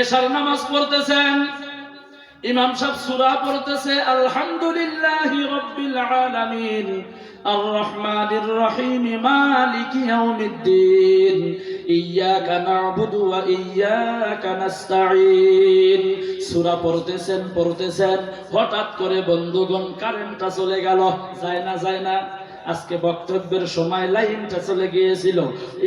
এশার নামাজ পড়তেছেন। ইমাম সাহেব সূরা পড়তেছে, আলহামদুলিল্লাহি রাব্বিল আলামিন আর রহমানির রহিম, মালিকি ইয়াউমিদ্দিন ইয়াকা না'বুদু ওয়া ইয়াকা নাস্তাঈন। সূরা পড়তেছেন পড়তেছেন, হঠাৎ করে বন্ধুগণ কারেন্টটা চলে গেল, যায় না যায় না। আজকে বক্তব্যের সময় লাইনটা চলে গিয়েছিল।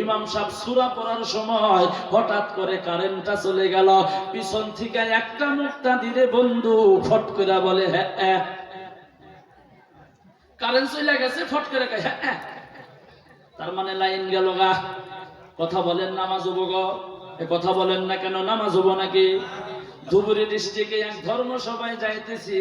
ইমাম সাহেব সূরা পড়ার সময় হঠাৎ করে কারেন্টটা চলে গেল। পিছন থেকে একটা মুক্তা দিলে বন্ধু ফট করে বলে হ্যাঁ হ্যাঁ। কারেন্ট চলে গেছে, ফট করে হ্যাঁ হ্যাঁ। তার মানে লাইন গেল গা। কথা বলেন নামাজ হব গো। এ কথা বলেন না কেন, নামাজ হব নাকি? ধুবুরি ডিস্ট্রিক্টে এক ধর্ম সভায় যাইতেছি।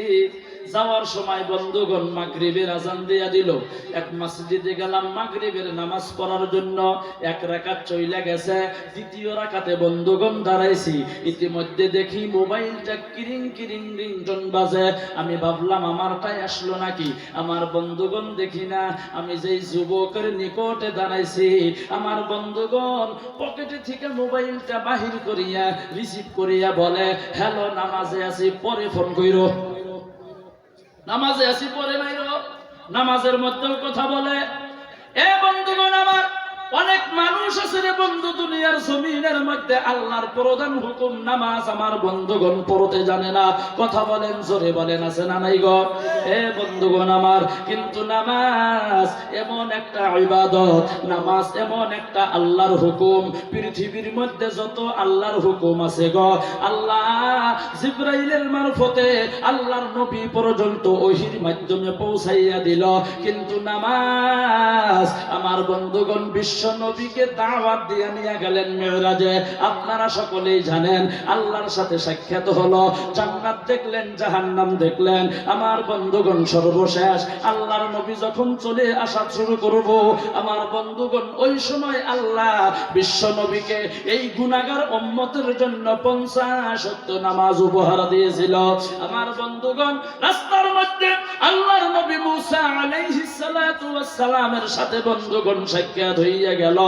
যাওয়ার সময় বন্ধুগণ মাগরিবের আজান দিয়া দিল। এক মসজিদে গেলাম, মাগরিবের নামাজ পড়ার জন্য। এক রাকাত চইলা গেছে, দ্বিতীয় রাকাতে বন্ধুগণ দাঁড়াইছি। ইতিমধ্যে দেখি মোবাইলটা কিরিং কিরিং রিংটন বাজে। আমি ভাবলাম, আমারটাই আসলো নাকি? আমার বন্ধুগণ দেখি না। আমি যেই যুবকের নিকটে দাঁড়াইছি, আমার বন্ধুগণ পকেটে থেকে মোবাইলটা বাহির করিয়া, রিসিভ করিয়া বলে, হ্যালো, নামাজে আছি, পরে ফোন কইরো। নামাজে আসি পরে নাই নামাজের মধ্যেও কথা বলে। এ বন্ধুগণ আমার অনেক মানুষ আছে রে বন্ধু, দুনিয়ার জমিনের মধ্যে আল্লাহর প্রধান হুকুম, নামাজ আমার বন্ধুগণ পড়তে জানে না। কথা বলেন, জোরে বলেন, আছে না নাই গো? এ বন্ধুগণ আমার, কিন্তু নামাজ এমন একটা ইবাদত, নামাজ এমন একটা আল্লাহর হুকুম। পৃথিবীর মধ্যে যত আল্লাহর হুকুম আছে গো, আল্লাহ জিব্রাইলের মারফতে আল্লাহর নবী পর্যন্ত ওহির মাধ্যমে পৌঁছাইয়া দিল। কিন্তু নামাজ আমার বন্ধুগণ বিশ্ব নবীকে দাওয়াত দিয়ে নিয়ে গেলেন আপনারা সকলেই জানেন, আল্লাহর সাথে সাক্ষাৎ হলো। জান্নাত দেখলেন, জাহান্নাম দেখলেন। আমার বন্ধুগণ সর্বশেষ, আল্লাহর নবী যখন চলে আসা শুরু করব, আমার বন্ধুগণ ওই সময় আল্লাহ বিশ্ব নবীকে এই গুনাগার উম্মতের জন্য পঞ্চাশ নামাজ উপহার দিয়েছিল। আমার বন্ধুগণ, রাস্তার মধ্যে আল্লাহর নবী মুসা আলাইহিস সালাতু ওয়াস সালামের সাথে বন্ধুগণ সাক্ষাৎ হইয়া গেল।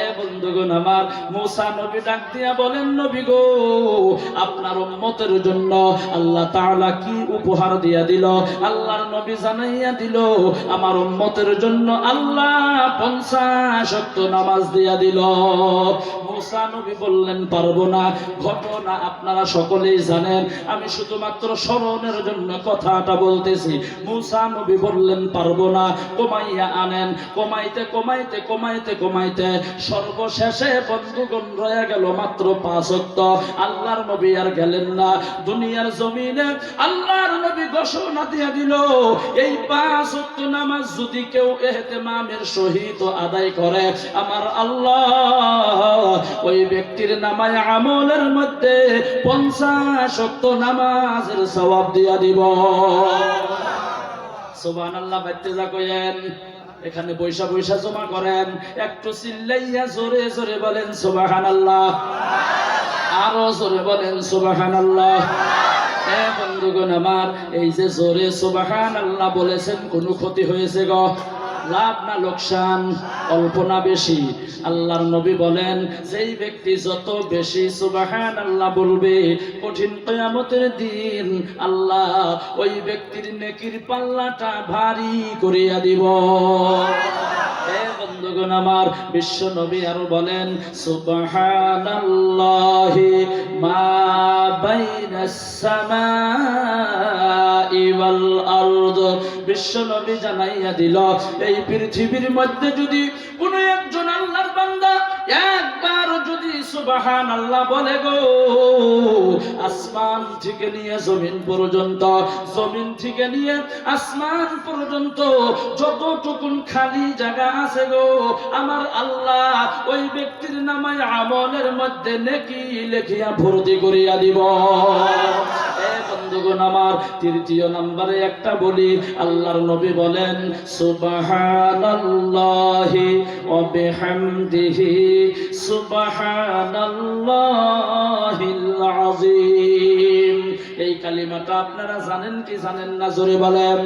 এ বন্ধুগণ আমার, মুসা নবী ডাক দিয়া বলেন, নবী গো, আপনার উম্মতের জন্য আল্লাহ তাআলা কি উপহার দিয়া দিল? আল্লাহর নবী জানাইয়া দিল, আমার উম্মতের জন্য আল্লাহ পঞ্চাশ ওয়াক্ত নামাজ দিয়া দিল। মুসা নবী বললেন, পারব না। ঘটনা আপনারা সকলেই জানেন। আমি শুধুমাত্র স্মরণের জন্য কথাটা বলতেছি। মুসা নবী বললেন, পারব না। কমাইয়া আনেন। কমাইতে কমাইতে কমাইতে কমাইতে সর্বশেষে বন্ধুগণ রয়ে গেল মাত্র পাঁচ অক্ত আল্লাহর নবী আর গেলেন না। দুনিয়ার জমিনে আল্লাহর নবী ঘোষণা দিয়ে দিল, এই পাঁচ অক্ত নামাজ যদি কেউ এহতেমামের সহিত আদায় করে, আমার আল্লাহ ওই ব্যক্তির নামায় আমলের মধ্যে পঞ্চাশ নামাজের সবাব দিয়া দিব। সোবান আল্লাহ কইেন এখানে বৈশা বৈশা জমা করেন, একটু চিল্লাইয়া জোরে জোরে বলেন সোবাহান আল্লাহ আরও জোরে বলেন সোবাহান আল্লাহ বন্ধুগণ আমার, এই যে জোরে সোবাহান আল্লাহ বলেছেন, কোনো ক্ষতি হয়েছে গো? লাভ না লোকসান? অল্প না বেশি। আল্লাহর নবী বলেন, যেই ব্যক্তি যত বেশি সুবাহান আল্লাহ বলবে, কঠিন কিয়ামতের দিন আল্লাহ ওই ব্যক্তির নেকির পাল্লাটা ভারী করিয়া দিব। বন্ধুগণ আমার, বিশ্ব নবী আরও বলেন, সুবহানাল্লাহি মা বাইনাস সামাই ওয়াল আরদ। বিশ্ব নবী জানাইয়া দিল, এই পৃথিবীর মধ্যে যদি একজন আল্লাহর বান্দা একবার যদি সুবাহান আল্লাহ বলে গো, আসমান থেকে নিয়ে জমিন পর্যন্ত, জমিন থেকে নিয়ে আসমান পর্যন্ত যতটুকুন খালি জায়গা আছে গো, আমার আল্লাহ ওই ব্যক্তির নামায় আমলের মধ্যে নেকি লেখিয়া ভর্তি করিয়া দিব। বন্ধুগণ আমার। তৃতীয় নম্বরে একটা বলি, আল্লাহর নবী বলেন, সুবাহানাল্লাহি সুবহানাল্লাহিল আযীম। এই কালিমাটা আপনারা জানেন কি জানেন না? জোরে বলেন।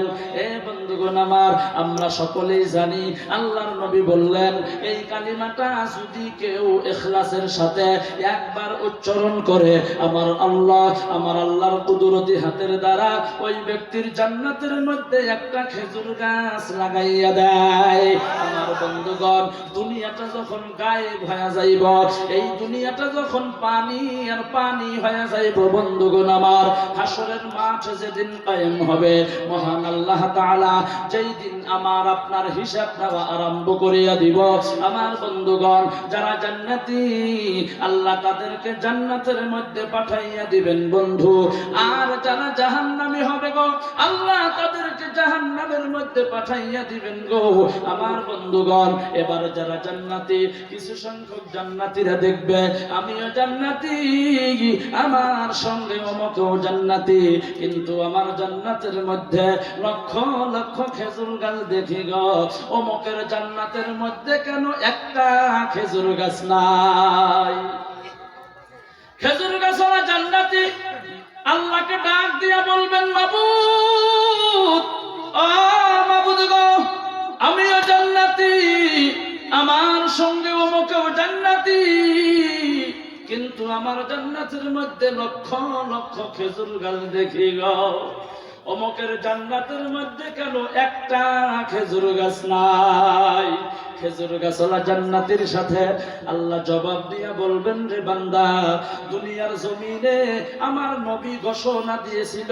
এ বন্ধুগণ আমার, আমরা সকলেই জানি, আল্লাহর নবী বললেন, এই কালিমাটা যদি কেউ এখলাসের সাথে একবার উচ্চারণ করে, আমার আল্লাহ, আমার আল্লাহর কুদরতি হাতের দ্বারা ওই ব্যক্তির জান্নাতের মধ্যে একটা খেজুর গাছ লাগাইয়া দেয়। আমার বন্ধুগণ, দুনিয়াটা যখন গায়েব হয়ে যাইব, এই দুনিয়াটা যখন পানি আর পানি হয়ে যাইব, বন্ধুগণ আমার, হাসরের মাঠ যেদিন কায়েম হবে, মহান আল্লাহ তাআলা যেই দিন আমার আপনার হিসাব দেওয়া আরম্ভ করিয়া দিব, আমার বন্ধুগণ, যারা জান্নাতি, আল্লাহ তাদেরকে জান্নাতের মধ্যে পাঠাইয়া দিবেন বন্ধু। আর যারা জাহান্নামী হবে গো, আল্লাহ তাদেরকে জাহান্নামের মধ্যে পাঠাইয়া দিবেন গো। আমার বন্ধুগণ, এবার যারা জান্নাতি, কিছু সংখ্যক জান্নাতীরা দেখবে, আমিও জান্নাতি, আমার সঙ্গে অমকেও জান্নাতি। কিন্তু আমার জান্নাতের মধ্যে লক্ষ লক্ষ খেজুর গাছ দেখি গো। অমকের জান্নাতের মধ্যে কেন একটা খেজুর গাছ নাই? খেজুর গাছ ওরা জান্নাতি আল্লাহকে ডাক দিয়া বলবেন, মাবুদ ও মাবুদ গো, আমিও জান্নাতি, আমার সঙ্গে অমুকেও জান্নাতি। কিন্তু আমার জান্নাতের মধ্যে লক্ষ লক্ষ খেজুর গাছ দেখি গো। অমকের জান্নাতের মধ্যে কেন একটা খেজুর গাছ নাই? খেজুর গাছলা জান্নাতের সাথে আল্লাহ জবাব দিয়া বলবেন, রে বান্দা, দুনিয়ার জমিনে আমার নবী ঘোষণা দিয়েছিল,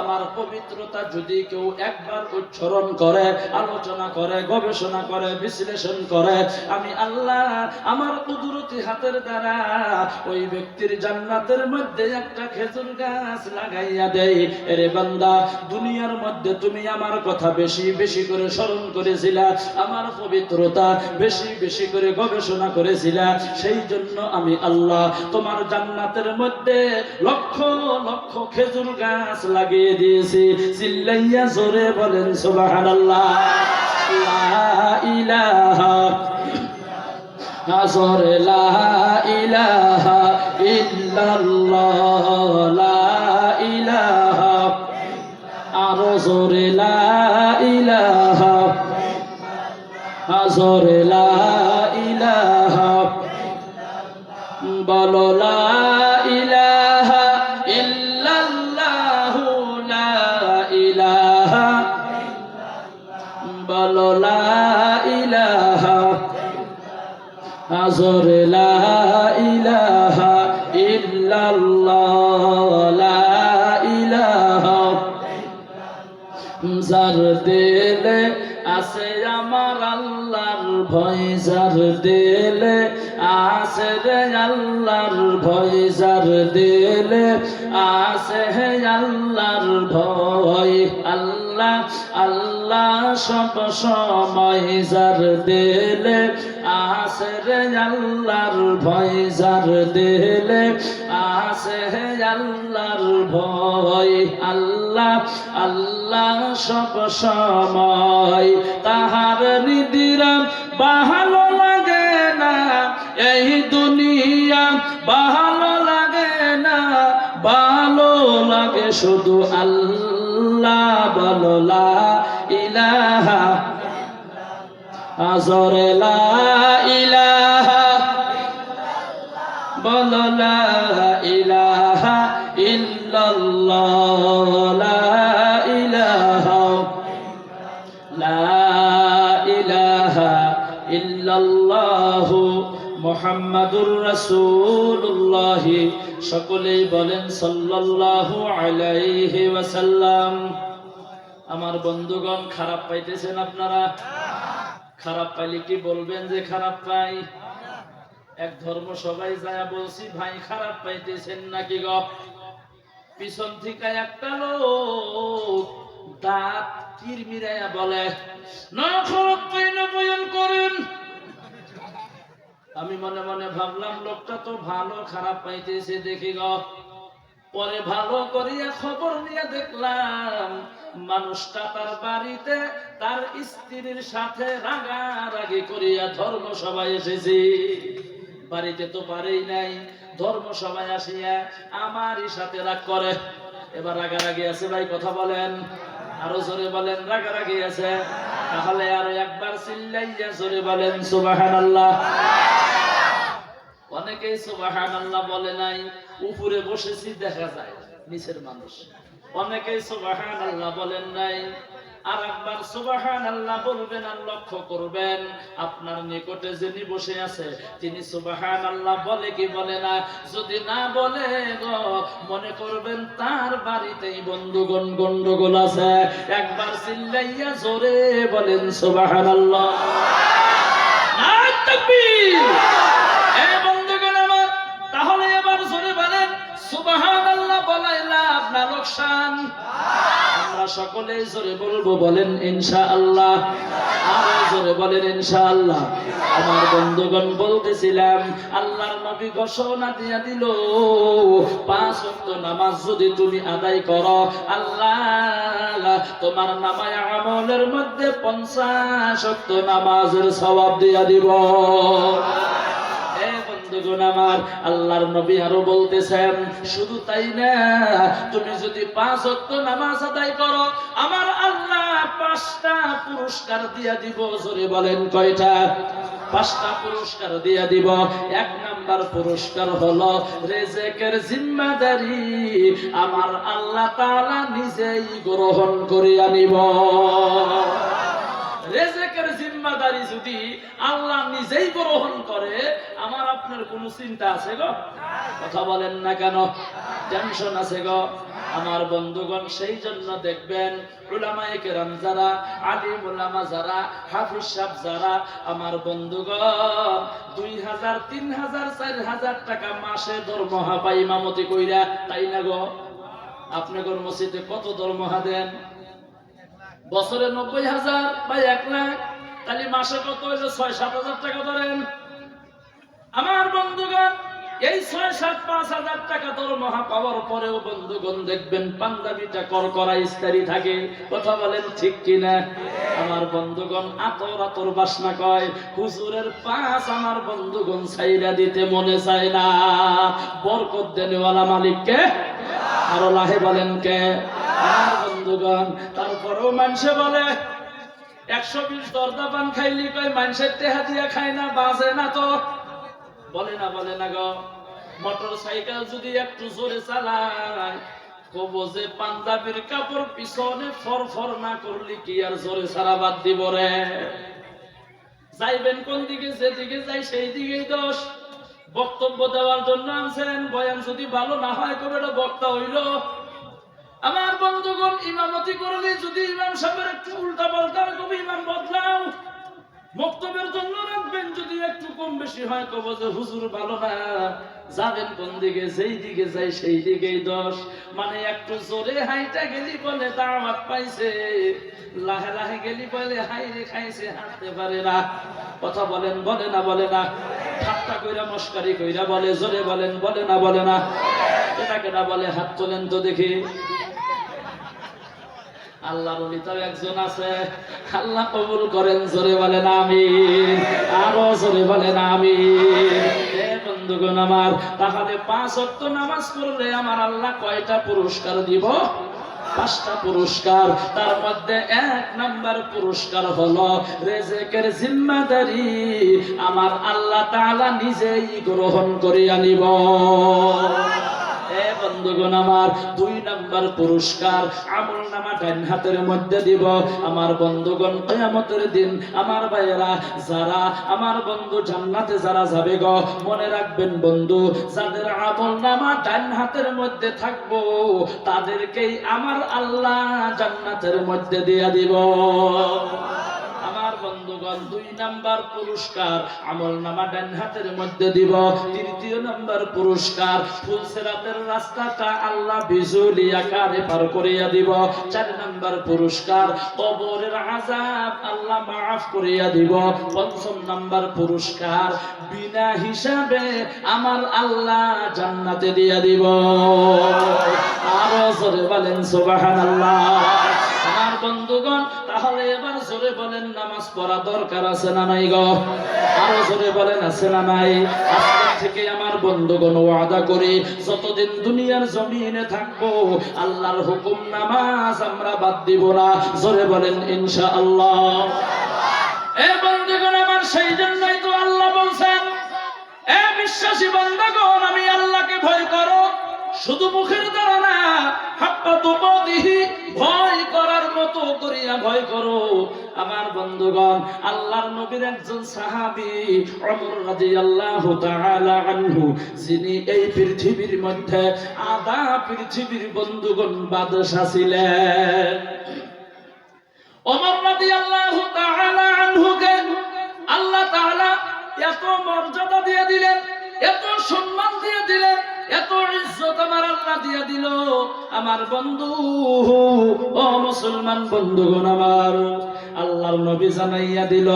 আমার পবিত্রতা যদি কেউ একবার উচ্চারণ করে, আলোচনা করে, গবেষণা করে, বিশ্লেষণ করে, আমি আল্লাহ আমার কুদরতি হাতের দ্বারা ওই ব্যক্তির জান্নাতের মধ্যে একটা খেজুর গাছ লাগাইয়া দেয় এরে বান্দা, দুনিয়ার মধ্যে তুমি আমার কথা বেশি বেশি করে স্মরণ করেছিলা, আমার পবিত্রতা বেশি বেশি করে গবেষণা করেছিলা। সেই জন্য আমি আল্লাহ তোমার জান্নাতের মধ্যে লক্ষ লক্ষ খেজুর গাছ লাগিয়ে দিয়েছি। চিল্লাইয়া জোরে বলেন লা ইলাহা আরও জোরে, লা হাজর লা ইলাহা বলো লা ইলাহা ইল্লাল্লাহু লা ইলাহা বলো ভয় যার দিলে আছে রে আল্লাহর ভয় যার দিলে আছে হে আল্লাহর ভয়। আল্লাহ আল্লাহ সব সময় যার দিলে আছে রে আল্লাহর ভয় যার দিলে আছে হে আল্লাহর ভয়। আল্লাহ আল্লাহ সব সময় তাহার নিদিরা ভালো লাগে না। এই দুনিয়া ভালো লাগে না ভালো লাগে শুধু আল্লাহ বললা ইলাহা আজরে ইলাহা বলো, লা ইলাহা ইল্লাল্লাহ। মুহাম্মাদুর রাসূলুল্লাহ, সকলেই বলেন সাল্লাল্লাহু আলাইহি ওয়াসাল্লাম। আমার বন্ধুগণ, খারাপ পাইতেছেন আপনারা? খারাপ পাইলে কি বলবেন যে খারাপ পাই? এক ধর্ম সবাই যায় বলছি, ভাই, খারাপ পাইতেছেন নাকি গ? পিছন থেকে একটা লোক দাঁত কিরমিরাইয়া বলে না খারাপ পাই না বয়ান করেন। আমি মনে মনে ভাবলাম, লোকটা তো ভালো, খারাপ পাইতেছে, দেখি গ। পরে ভালো করিয়া খবর নিয়ে দেখলাম, মানুষটা তার বাড়িতে তার স্ত্রীর সাথে রাগারাগি করিয়া ধর্ম সবাই এসেছে। বাড়িতে তো পারেই নাই ধর্ম সবাই আসিয়া আমারই সাথে রাগ করে। এবার রাগারাগি আছে ভাই, কথা বলেন। আরও জোরে বলেন, রাগারাগি আছে। তাহলে আরও একবার চিল্লাইয়া জোরে বলেন, সুবহানাল্লাহ। অনেকেই সুবাহান আল্লাহ বলে নাই, উপরে বসেছি দেখা যায়, নিচের মানুষ। অনেকেই সুবাহান আল্লাহ বলেন নাই আর একবার সুবাহান আল্লাহ বলবেন আর লক্ষ্য করবেন, আপনার নিকটে যিনি বসে আছে, তিনি সুবাহান আল্লাহ বলে কি বলে না? যদি না বলে গো, মনে করবেন তার বাড়িতেই বন্ধুগণ গন্ডগোল আছে। একবার চিল্লাইয়া জোরে বলেন সুবাহান আল্লাহ সুবহানাল্লাহ বলাই লাভ না লোকসান। আমরা সকলে জোরে বলব, বলেন ইনশাআল্লাহ। আরও জোরে বলেন ইনশাআল্লাহ। আমার বন্ধুগণ বলতেছিলাম, আল্লাহর নবী ঘোষণা দিয়া দিল, পাঁচ ওয়াক্ত নামাজ যদি তুমি আদায় করো, আল্লাহ তোমার নামায় আমলের মধ্যে পঞ্চাশ ওয়াক্ত নামাজের সওয়াব দিয়া দিব। এ আমার আল্লাহর নবী আরও বলতেছেন, শুধু তাই না, তুমি যদি পাঁচ ওয়াক্ত নামাজ আদায় করো, আমার আল্লাহ পাঁচটা পুরস্কার দিয়া দিব। জোরে বলেন কয়টা? পাঁচটা পুরস্কার দিয়া দিব। এক নাম্বার পুরস্কার হলো, রেজেকের জিম্মাদারি আমার আল্লাহ তাআলা নিজেই গ্রহণ করিয়া নিব জিম্মাদারি যদি আল্লাহ নিজেই গ্রহণ করে, আমার আপনার কোন চিন্তা আছে গো? কথা বলেন না কেন? টেনশন আছে গো? আমার বন্ধুগণ, সেই জন্য দেখবেন উলামায়ে কেরাম মসজিদে কত দরমহা দেন বছরে নব্বই হাজার বা এক লাখ? তাহলে মাসে কত হইল? ছয়, সাত হাজার টাকা ধরেন। আমার বন্ধুগণ, এই ছয়, সাত, পাঁচ হাজার টাকা তোর মহা পাওয়ার পরেও বন্ধুগণ দেখবেন পাঞ্জাবিটা করকরা ইস্তারি থাকে। কথা বলেন ঠিক কিনা? আমার বন্ধুগণ, আতর আতর বাসনা কয়, হুজুরের পাঁচ আমার বন্ধুগণ ছাইরা দিতে মনে চায় না। বরকত দেনেওয়ালা মালিককে আরও লাহে বলেন কে? আমার বন্ধুগণ, তারপরেও মানুষে বলে একশো বিশ দরদা পান খাইলি কয় মানুষের টেহা দিয়া খায় না, বাজে না তো? বলে না বলে না মোটর সাইকেল যদি একটু জোরে চালায়, কব যে পাঞ্জাবির কাপড় পিছনে ফর ফর না করলি কি আর জোরে সারা বাদ দিব রে? যাইবেন কোন দিকে, যেদিকে যাই সেই দিকেই দোষ। বক্তব্য দেওয়ার জন্য আনছেন, বয়ান যদি ভালো না হয় কবে বক্তা হইল। আমার বন্ধুগণ, ইমামতি করলে যদি ইমাম সাহেবের একটু উল্টা পাল্টা হয় বদলাও। বক্তব্যের জন্য রাখবেন, যদি একটু কম বেশি হয়, কব যে হুজুর ভালো না। যাবেন কোন দিকে যেই দিকে যাই সেই দিকেই দোষ। মানে একটু জোরে হাইটা গেলি বলে দাওয়াত পাইছে। লাহে লাহে গেলি বলে হাই রে খাইছে, হাঁটতে পারে না। কথা বলেন, বলে না বলে না। ঠাট্টা কইরা মস্কারি কইরা বলে, জোরে বলেন, বলে না বলে না। এটা কেটা বলে হাত তোলেন তো দেখি। আল্লাহর অলিতাও একজন আছে? আল্লাহ কবুল করেন, জোরে বলেন আমি আরও জোরে বলেন আমি বন্ধুগণ আমার, তাহলে পাঁচ অক্ট নামাজ পড়লে আমার আল্লাহ কয়টা পুরস্কার দিব? পাঁচটা পুরস্কার। তার মধ্যে এক নাম্বার পুরস্কার হলো রেজেকের জিম্মাদারি। আমার আল্লাহ তাআলা নিজেই গ্রহণ করিয়া নিব। এ বন্ধুগণ আমার, দুই নাম্বার পুরস্কার আমল নামা ডাইন হাতের মধ্যে দিব। আমার বন্ধুগণ, কিয়ামতের দিন আমার ভাইয়েরা যারা, আমার বন্ধু জান্নাতে যারা যাবে গো, মনে রাখবেন বন্ধু, যাদের আমল নামা ডাইন হাতের মধ্যে থাকব, তাদেরকেই আমার আল্লাহ জান্নাতের মধ্যে দিয়া দিব। বন্ধুগণ, দুই নাম্বার পুরস্কার আমল নামা ডান হাতের মধ্যে দিব। তৃতীয় নাম্বার পুরস্কার ফুলসেরাতের রাস্তাটা আল্লাহ বিজুলি আকারে পার করিয়া দিব। চার নাম্বার পুরস্কার কবরের আজাব আল্লাহ মাফ করিয়া দিব। পঞ্চম নাম্বার পুরস্কার বিনা হিসাবে আমার আল্লাহ জান্নাতে দিয়া দিব। আরও জোরে বলেন, সুবহানাল্লাহ। বন্ধুগণ, তাহলে এবার জোরে বলেন, নামাজ পড়া দরকার আছে না নাই গো? আরও জোরে বলেন, আছে না নাই? থেকে আমার বন্ধুগণ ওয়াদা করে, যতদিন দুনিয়ার জমিনে থাকব, আল্লাহর হুকুম নামাজ আমরা বাদ দিব না। জোরে বলেন, ইনশাআল্লাহ। এ বন্ধুগণ আমার, সেই জন্যই তো আল্লাহ বলছেন, এ বিশ্বাসী বন্ধুগণ, আমি আল্লাহকে ভয় করো। শুধু মুখের দ্বারা না হাক্কা তুকতিহি ভয় করার মতো করিয়া ভয় করো। আমার বন্ধুগণ, আল্লাহর নবীর একজন সাহাবী ওমর রাদিয়াল্লাহু তাআলা আনহু, যিনি এই পৃথিবীর মধ্যে পৃথিবীর বন্ধুগণ বাদশা ছিলেন। আনহুকে আল্লাহ তাআলা এত মর্যাদা দিয়ে দিলেন, এত সম্মান দিয়ে দিলেন এত ইজ্জত আমার আল্লাহ দিয়ে দিল। আমার বন্ধু, ও মুসলমান বন্ধুগণ আমার, আল্লাহর নবী জানাইয়া দিল,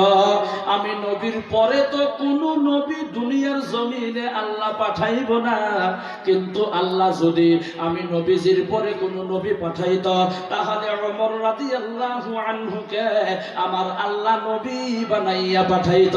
আমি নবীর পরে তো কোনো নবী দুনিয়ার জমিনে আল্লাহ পাঠাইব না। কিন্তু আল্লাহ যদি আমি নবীজির পরে কোনো নবী পাঠাইত, তাহলে ওমর রাদিয়াল্লাহু আনহুকে আমার আল্লাহ নবী বানাইয়া পাঠাইত।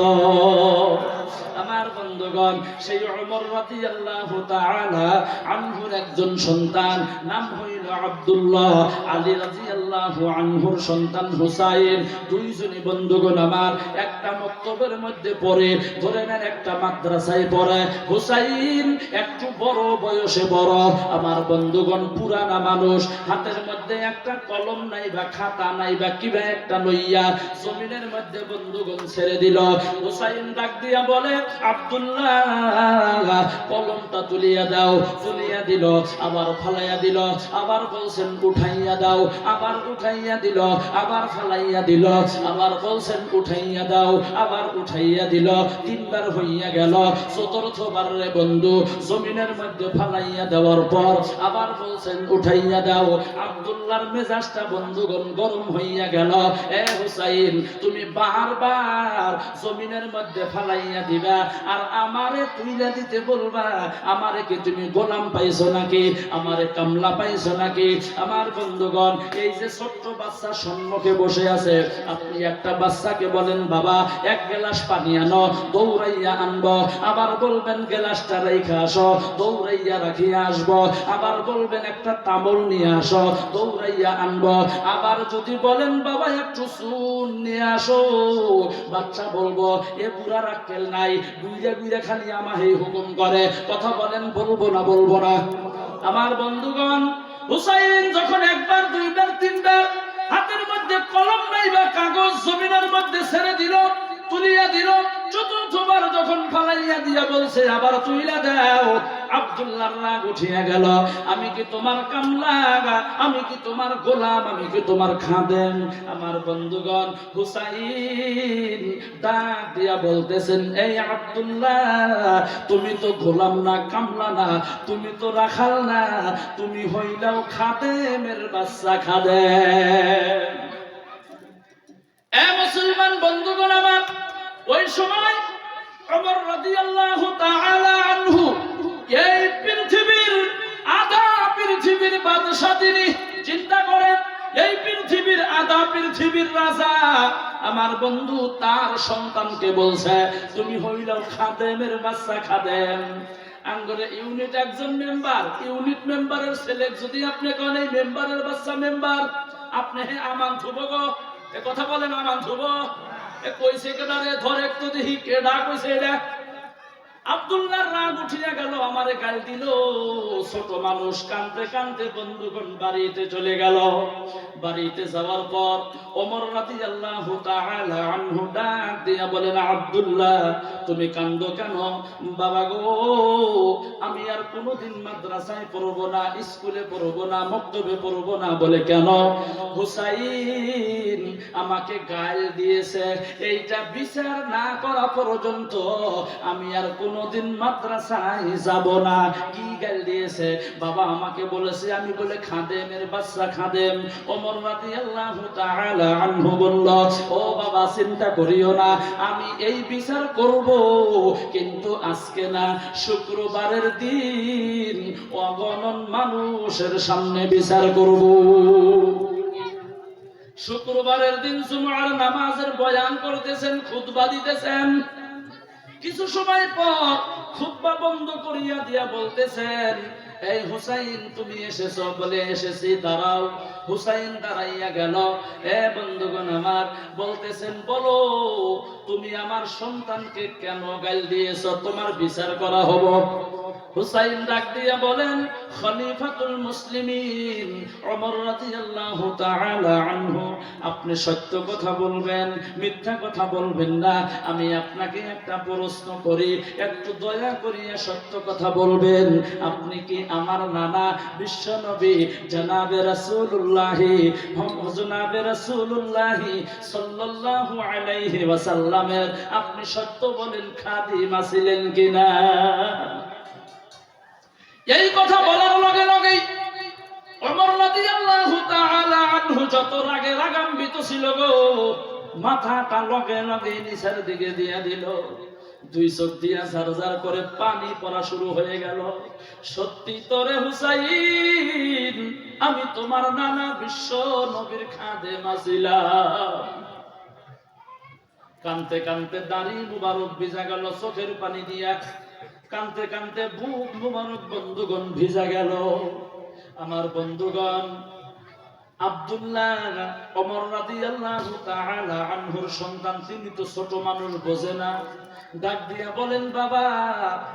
আমার বন্ধুগণ, সেই ওমর রাদিয়াল্লাহু তাআলা আনহুর একজন সন্তান, নাম হইল আব্দুল্লাহ আলী রাদিয়াল্লাহু আনহুর সন্তান হুসাইন। দুইজনই বন্ধুগণ আমার, একটা মক্তবের মধ্যে পড়ে, ধরে নেন একটা মাদ্রাসায় পড়ে। হুসাইন একটু বড় বয়সে বড়, আমার বন্ধুগণ পুরানা মানুষ, হাতের মধ্যে একটা কলম নাই বা খাতা নাই বা কিবা একটা লইয়া জমিনের মধ্যে বন্ধুগণ ছেড়ে দিল। হুসাইন ডাক দিয়া বলে, আব্দুল্লাহ, কলমটা তুলিয়া দাও, তুলিয়া দিল, আবার ফালাইয়া দিল, আবার বলছেন উঠাইয়া দাও, আবার উঠাইয়া দিল, আবার ফালাইয়া দিল, আবার বলছেন উঠাইয়া দাও, আবার উঠাইয়া দিল, তিনবার হইয়া গেল, চতুর্থবার রে বন্ধু, জমিনের মধ্যে ফালাইয়া দেওয়ার পর আবার বলছেন উঠাইয়া দাও, আব্দুল্লাহর মেজাজটা বন্ধুগণ গরম হইয়া গেল, এ হুসাইন, তুমি বারবার জমিনের মধ্যে ফালাইয়া দিবা। আর আমারে তুইলা দিতে বলবা, আমারে কি তুমি গোলাম পাইছো নাকি? আমারে কামলা পাইছো নাকি? আমার বন্ধুগণ, এই যে ছোট্ট বাচ্চা সম্মুখে বসে আছে, আপনি একটা বাচ্চাকে বলেন, বাবা, এক গ্লাস পানি আনো, দৌড়াইয়া আনব। আবার বলবেন, গ্লাসটা রেখে আসো, দৌড়াইয়া রাখিয়া আসব। আবার বলবেন, একটা তামল নিয়ে আসো, দৌড়াইয়া আনব। আবার যদি বলেন, বাবা, একটু চুন নিয়ে আসো। বাচ্চা বলব, এ পুরা রাখেল নাই। গুইরা গুইরা খালি আমাহে হুকুম করে। কথা বলেন, বলব না বলব না। আমার বন্ধুগণ, হুসাইন যখন একবার, দুইবার, তিনবার হাতের মধ্যে কলম নাই বা কাগজ জমিনের মধ্যে ছেড়ে দিল, তুলিয়া দিল, চতুর্থবার যখন ফালাইয়া দিয়া বলছে, আবার তুইলা দাও। আব্দুল্লাহর রাগ উঠিয়া গেল। আমি কি তোমার কামলা আমি কি তোমার গোলাম? আমি কি তোমার খাদেম? আমার বন্ধুগণ হুসাইন ডাক দিয়া বলতেছেন, এই আব্দুল্লাহ, তুমি তো গোলাম না, কামলা না, তুমি তো রাখাল না, তুমি হইলাও খাদেমের বাচ্চা খাদেম। এ মুসলমান বন্ধুগণ আমার, ওই সময় ওমর রাদিয়াল্লাহু তাআলা পৃথিবীর রাজা। আমার বন্ধু তার সন্তানকে বলছে, তুমি হইলাও খাদেমের বাচ্চা খাদেম। আঙ্গরে ইউনিট একজন মেম্বার। ইউনিট মেম্বারের ছেলে যদি আপনি কোন, এই মেম্বারের বাচ্চা মেম্বার। আপনি হে আমান থুব গো এ কথা বলেন আমান থুব এ কইছে কেডা রে ধরে একটু দেখি কেডা কইছে এটা? আব্দুল্লাহর রাগ উঠিয়া গেল, আমারে গাল দিল। ছোট মানুষ কানতে কানতে বন্ধুগণ বাড়িতে চলে গেল। বাড়িতে যাওয়ার পর তাআলা আনহু ডাক দিয়া বলেন, আব্দুল্লাহ, তুমি কান্দো কেন? বাবা গো, আমি আর কোনোদিন মাদ্রাসায় পড়ব না, স্কুলে পড়ব না, মক্তবে পড়ব না। বলে, কেন? হুসাইন আমাকে গাল দিয়েছে। এইটা বিচার না করা পর্যন্ত আমি আর কোনোদিন মাদ্রাসায় যাব না। কি গাল দিয়েছে? বাবা আমাকে বলেছে, আমি বলে খাদেমের বাচ্চা খাদেম। ওমর রাদিয়াল্লাহু তাআলা আনহু বলল, ও বাবা, চিন্তা করিও না, আমি এই বিচার করব। কিন্তু আজকে না, শুক্রবারের দিন অগণন মানুষের সামনে বিচার করব। শুক্রবারের দিন জুমার নামাজের বয়ান করতেছেন, খুতবা দিতেছেন। কিছু সময় পর খুতবা বন্ধ করিয়া দিয়া বলতেছেন, এই হুসাইন, তুমি এসেছ বলে এসেছি, দাঁড়াও। হুসাইন দাঁড়াইয়া গেল, এ বন্ধুগণ আমার, বলতেছেন, বলো, তুমি আমার সন্তানকে কেন গাল দিয়েছ? তোমার বিচার করা হব। হুসাইন ডাক দিয়া বলেন, খলিফাতুল মুসলিমিন ওমর রাদিয়াল্লাহু তাআলা আনহু, আপনি সত্য কথা বলবেন, মিথ্যা কথা বলবেন না। আমি আপনাকে একটা প্রশ্ন করি, একটু দয়া করিয়া সত্য কথা বলবেন। আপনি কি আমার নানা বিশ্বনবী জনাবে রাসূলুল্লাহ জনাবে রাসূলুল্লাহ সাল্লাল্লাহু আলাইহি ওয়াসাল্লামের, আপনি সত্য বলেন খাদিম আছিলেন কিনা? এই কথা বলার লগে লগেই ওমর রাদিয়াল্লাহু তাআলা আনহু যত রাগে রাগান্বিত ছিল গো, মাথাটা লগে লগে নিচের দিকে দিয়া দিল। দুই চোখ দিয়া ঝারঝার করে পানি পড়া শুরু হয়ে গেল। সত্যি তোরে হুসাইন, আমি তোমার নানা বিশ্ব নবীর খাদে মাছিলাম কানতে কানতে দাড়ি মুবারক ভিজা গেল, চোখের পানি দিয়া কানতে কানতে বুক মুবারক বন্ধুগণ ভিজা গেল। আমার বন্ধুগণ, আব্দুল্লাহ তাআলা আনহুর সন্তান, তিনি তো ছোট মানুষ, বোঝে না। ডাক দিয়া বলেন, বাবা,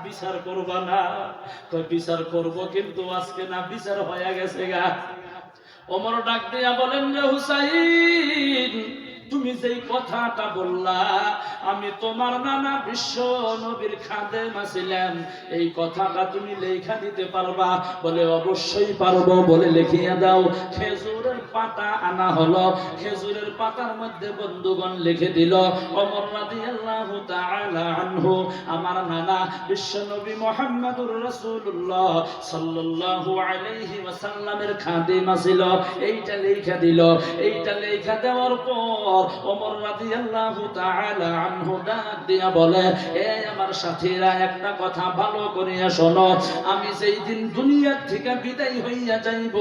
বিচার করবা না? কই বিচার করব কিন্তু আজকে না, বিচার হয়ে গেছে গা। ওমর ডাক দিয়া বলেন যে হুসাইন তুমি যেই কথাটা বললা, আমি তোমার নানা বিশ্ব নবীর খাদে মাছিলাম এই কথাটা তুমি লেখা দিতে পারবা বলে অবশ্যই পারব বলে লিখিয়া দাও। খেজুরের পাতা আনা হলো। খেজুরের পাতার মধ্যে বন্ধুগণ লিখে দিল, অমর রাদিয়াল্লাহু তাআলা আনহু, আমার নানা বিশ্ব নবী মুহাম্মদুর রাসূলুল্লাহ সাল্লাল্লাহু আলাইহি ওয়াসাল্লামের খাদিম ছিল। এইটা লেখা দিল। এইটা লেখা দেওয়ার পর ওমর রাদিয়াল্লাহু তাআলা আনহু ডাক দিয়া বলে আমার সাথীরা, একটা কথা ভালো করিয়া শোনো। আমি যেই দিন থেকে বিদায় হইয়া যাইব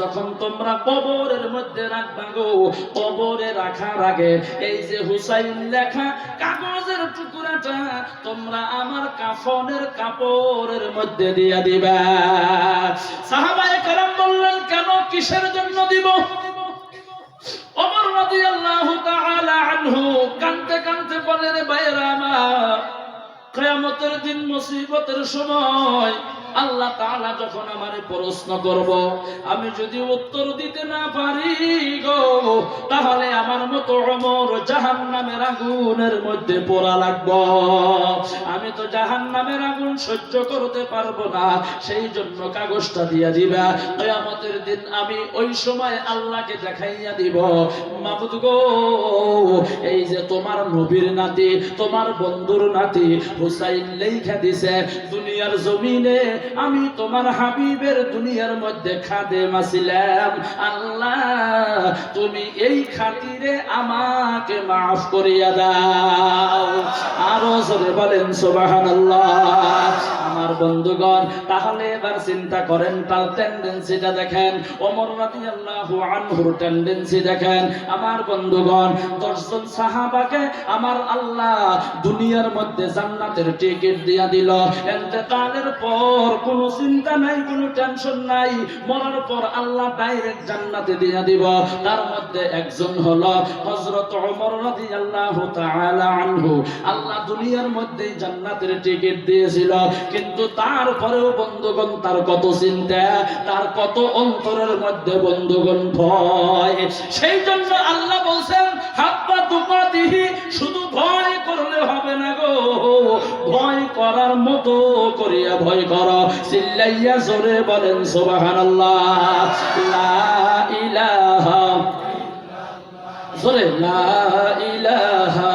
যখন তোমরা কবরের মধ্যে রাখবা গো, কবরে রাখার আগে এই যে হুসাইন লেখা কাগজের টুকরাটা তোমরা আমার কাফনের কাপড়ের মধ্যে দিয়া দিবা। সাহাবায়ে কেরাম বললেন, কেন কিসের জন্য দিব? রাদিয়াল্লাহু তাআলা আনহু কানতে কানতে বলেন ভাইরা আমার কিয়ামতের দিন মুসিবতের সময় আল্লাহ তাআলা যখন আমারে প্রশ্ন করব, আমি যদি উত্তর দিতে না পারি গো, তাহলে আমার মতো ওমর জাহান্নামের আগুনের মধ্যে পোড়া লাগব। আমি তো জাহান্নামের আগুন সহ্য করতে পারব না, সেই জন্য কাগজটা দিয়া দিবা। কিয়ামতের দিন আমি ওই সময় আল্লাহকে দেখাইয়া দিব, মাবুদ গো, এই যে তোমার নবীর নাতি, তোমার বন্ধুর নাতি হুসাইন লেখা দিছে, দুনিয়ার জমিনে আমি তোমার হাবিবের দুনিয়ার মধ্যে খাদে মাছিলাম আল্লাহ, তুমি এই খাতিরে আমাকে মাফ করিয়া দাও। আরও জোরে বলেন, সুবহানাল্লাহ। আমার বন্ধুগণ, তাহলে এবার চিন্তা করেন তার টেন্ডেন্সিটা দেখেন। ওমর রাদিয়াল্লাহু আনহুর টেন্ডেন্সি দেখেন। আমার বন্ধুগণ, দশজন সাহাবাকে আমার আল্লাহ দুনিয়ার মধ্যে জান্নাতের টিকিট দিয়া দিল। এতেকালের পর কোনো চিন্তা নাই, কোনো টেনশন নাই। মরার পর আল্লাহ ডাইরেক্ট জান্নাতে দিয়া দিব। তার মধ্যে একজন হলো হযরত ওমর রাদিয়াল্লাহু তাআলা আনহু। আল্লাহ দুনিয়ার মধ্যে জান্নাতের টিকিট দিয়েছিল। কিন্তু তারপরেও বন্ধুগণ, তার কত চিন্তা, তার কত অন্তরের মধ্যে বন্ধুগণ ভয়। সেই জন্য আল্লাহ বলছেন, হাব্বা তুকাতিহি শুধু ভয় করলে হবে না গো। ভয় করার মতো করিয়া ভয় কর। চিল্লাইয়া জোরে বলেন সোবাহান জোরে লা ইলাহা